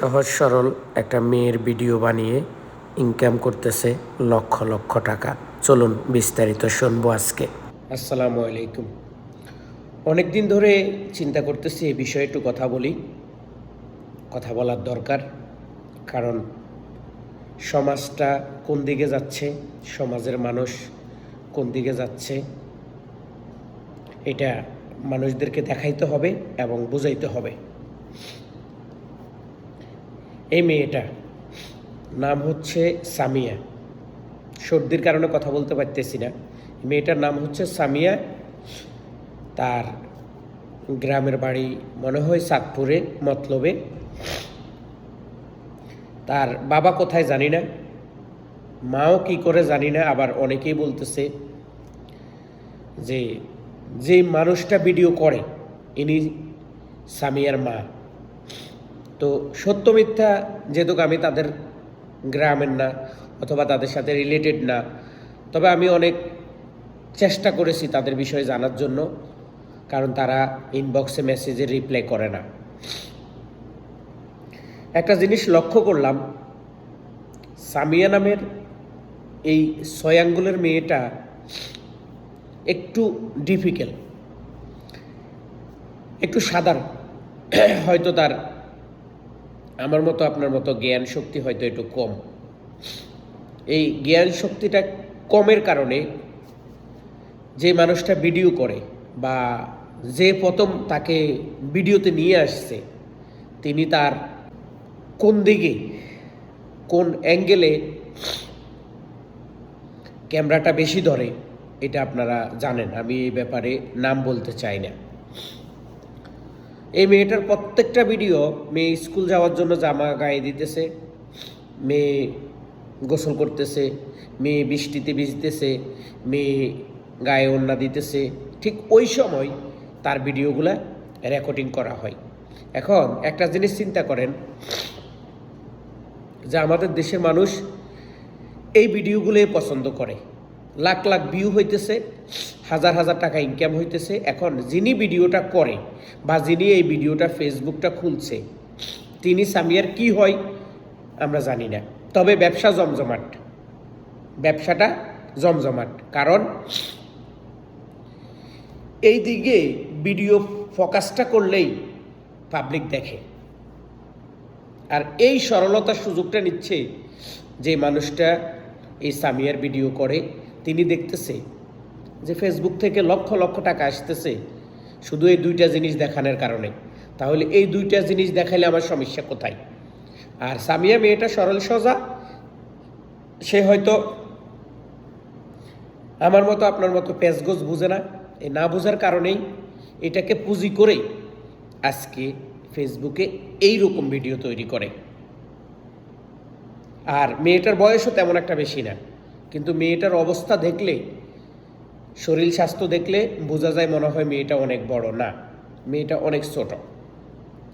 সহজ সরল একটা মেয়ের ভিডিও বানিয়ে ইনকাম করতেছে লক্ষ লক্ষ টাকা। চলুন বিস্তারিত শুনব আজকে। আসসালামু আলাইকুম। অনেক দিন ধরে চিন্তা করতেছি এই বিষয়ে একটু কথা বলি। কথা বলার দরকার, কারণ সমাজটা কোন দিকে যাচ্ছে, সমাজের মানুষ কোন দিকে যাচ্ছে, এটা মানুষদেরকে দেখাইতে হবে এবং বুঝাইতে হবে। এই মেয়েটা নাম হচ্ছে সামিয়া। সর্দির কারণে কথা বলতে পারতেছি না। মেয়েটার নাম হচ্ছে সামিয়া। তার গ্রামের বাড়ি মনে হয় সাতপুরে মতলবে। তার বাবা কোথায় জানি না। মাও কি করে জানি না, আবার অনেকেই বলতেছে যে যে মানুষটা ভিডিও করে, ইনি সামিয়ার মা। তো সত্য মিথ্যা যেহেতু আমি তাদের গ্রামের না অথবা তাদের সাথে রিলেটেড না, তবে আমি অনেক চেষ্টা করেছি তাদের বিষয়ে জানার জন্য, কারণ তারা ইনবক্সে মেসেজে রিপ্লাই করে না। একটা জিনিস লক্ষ্য করলাম, সামিয়া নামের এই ছয় আঙ্গুলের মেয়েটা একটু ডিফিকাল্ট একটু সাধারণ, হয়তো তার আমার মতো আপনার মতো জ্ঞান শক্তি হয়তো একটু কম। এই জ্ঞান শক্তিটা কমের কারণে যে মানুষটা ভিডিও করে বা যে প্রথম তাকে ভিডিওতে নিয়ে আসছে, তিনি তার কোন দিকে, কোন অ্যাঙ্গেলে ক্যামেরাটা বেশি ধরে, এটা আপনারা জানেন। আমি এই ব্যাপারে নাম বলতে চাই না। এই মেয়েটার প্রত্যেকটা ভিডিও মেয়ে স্কুল যাওয়ার জন্য জামা গায়ে দিতেছে, মেয়ে গোসল করতেছে, মেয়ে বৃষ্টিতে ভিজতেছে, মেয়ে গায়ে ওড়না দিতেছে। ঠিক ওই সময় তার ভিডিওগুলো রেকর্ডিং করা হয়। এখন একটা জিনিস চিন্তা করেন যে আমাদের দেশের মানুষ এই ভিডিওগুলোই পছন্দ করে। লাখ লাখ ভিউ হইতেছে, হাজার হাজার টাকা ইনকাম হইতেছে। এখন যিনি ভিডিওটা করে বা যিনি এই ভিডিওটা ফেসবুকটা খুলছে, তিনি সামিয়ার কি হয় আমরা জানি না। তবে ব্যবসা জমজমাট। ব্যবসাটা জমজমাট। কারণ এই দিকে ভিডিও ফোকাসটা করলেই পাবলিক দেখে। আর এই সরলতার সুযোগটা নিচ্ছে যে মানুষটা এই সামিয়ার ভিডিও করে তিনি দেখতেছে যে ফেসবুক থেকে লক্ষ লক্ষ টাকা আসতেছে শুধু এই দুইটা জিনিস দেখানোর কারণে। তাহলে এই দুইটা জিনিস দেখাইলে আমার সমস্যা কোথায়? আর সামিয়া মেয়েটা সরল সোজা, সে হয়তো আমার মতো আপনার মতো পেঁচগোজ বুঝে না। এই না বোঝার কারণেই এটাকে পুঁজি করে আজকে ফেসবুকে এই রকম ভিডিও তৈরি করে। আর মেয়েটার বয়সও তেমন একটা বেশি না। কিন্তু মেয়েটার অবস্থা দেখলে, শরীর স্বাস্থ্য দেখলে বোঝা যায় মনে হয় মেয়েটা অনেক বড়। না, মেয়েটা অনেক ছোট।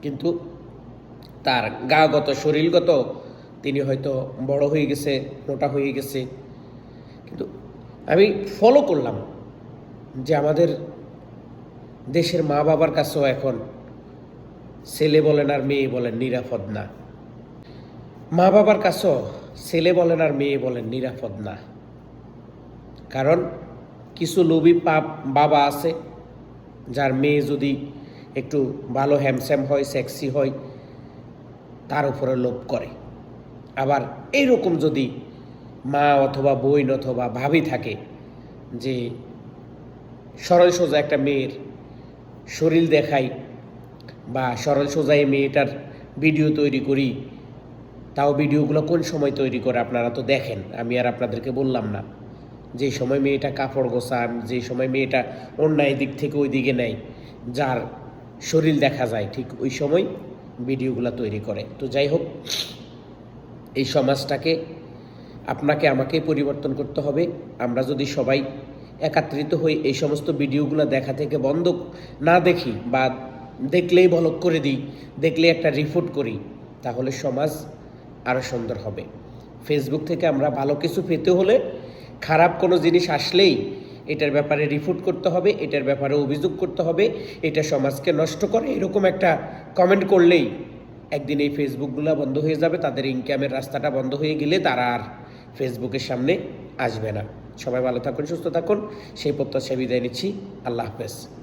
কিন্তু তার গাগত, শরীরগত তিনি হয়তো বড় হয়ে গেছে, মোটা হয়ে গেছে। কিন্তু আমি ফলো করলাম যে আমাদের দেশের মা বাবার কাছেও এখন ছেলে বলেন আর মেয়ে বলেন নিরাপদ না। মা বাবার কাছেও ছেলে বলেন আর মেয়ে বলেন, নিরাপদ না। কারণ কিছু লোভী পাপ বাবা আছে, যার মেয়ে যদি একটু ভালো হ্যামস্যাম হয়, সেক্সি হয়, তার উপরে লোভ করে। আবার এইরকম যদি মা অথবা বইন অথবা ভাবি থাকে যে সরল সোজা একটা মেয়ের শরীর দেখাই বা সরল সোজা এই মেয়েটার ভিডিও তৈরি করি তাও ভিডিওগুলো কোন সময় তৈরি করে আপনারা তো দেখেন, আমি আর আপনাদেরকে বললাম না। যে সময় মেয়েটা কাপড় গোছান, যে সময় মেয়েটা অন্যায় দিক থেকে ওই দিকে নেয়, যার শরীর দেখা যায়, ঠিক ওই সময় ভিডিওগুলো তৈরি করে। তো যাই হোক, এই সমাজটাকে আপনাকে আমাকে পরিবর্তন করতে হবে। আমরা যদি সবাই একাত্রিত হই এই সমস্ত ভিডিওগুলো দেখা থেকে বন্ধ না দেখি বা দেখলেই বলক করে দিই দেখলে একটা রিপোর্ট করি, তাহলে সমাজ আরও সুন্দর হবে। ফেসবুক থেকে আমরা ভালো কিছু পেতে হলে খারাপ কোনো জিনিস আসলেই এটার ব্যাপারে রিপোর্ট করতে হবে, এটার ব্যাপারে অভিযোগ করতে হবে, এটা সমাজকে নষ্ট করে, এরকম একটা কমেন্ট করলেই একদিন এই ফেসবুকগুলো বন্ধ হয়ে যাবে, তাদের ইনকামের রাস্তাটা বন্ধ হয়ে গেলে তারা আর ফেসবুকের সামনে আসবে না। সবাই ভালো থাকুন, সুস্থ থাকুন, সেই প্রত্যাশা বিদায় নিচ্ছি। আল্লাহ হাফেজ।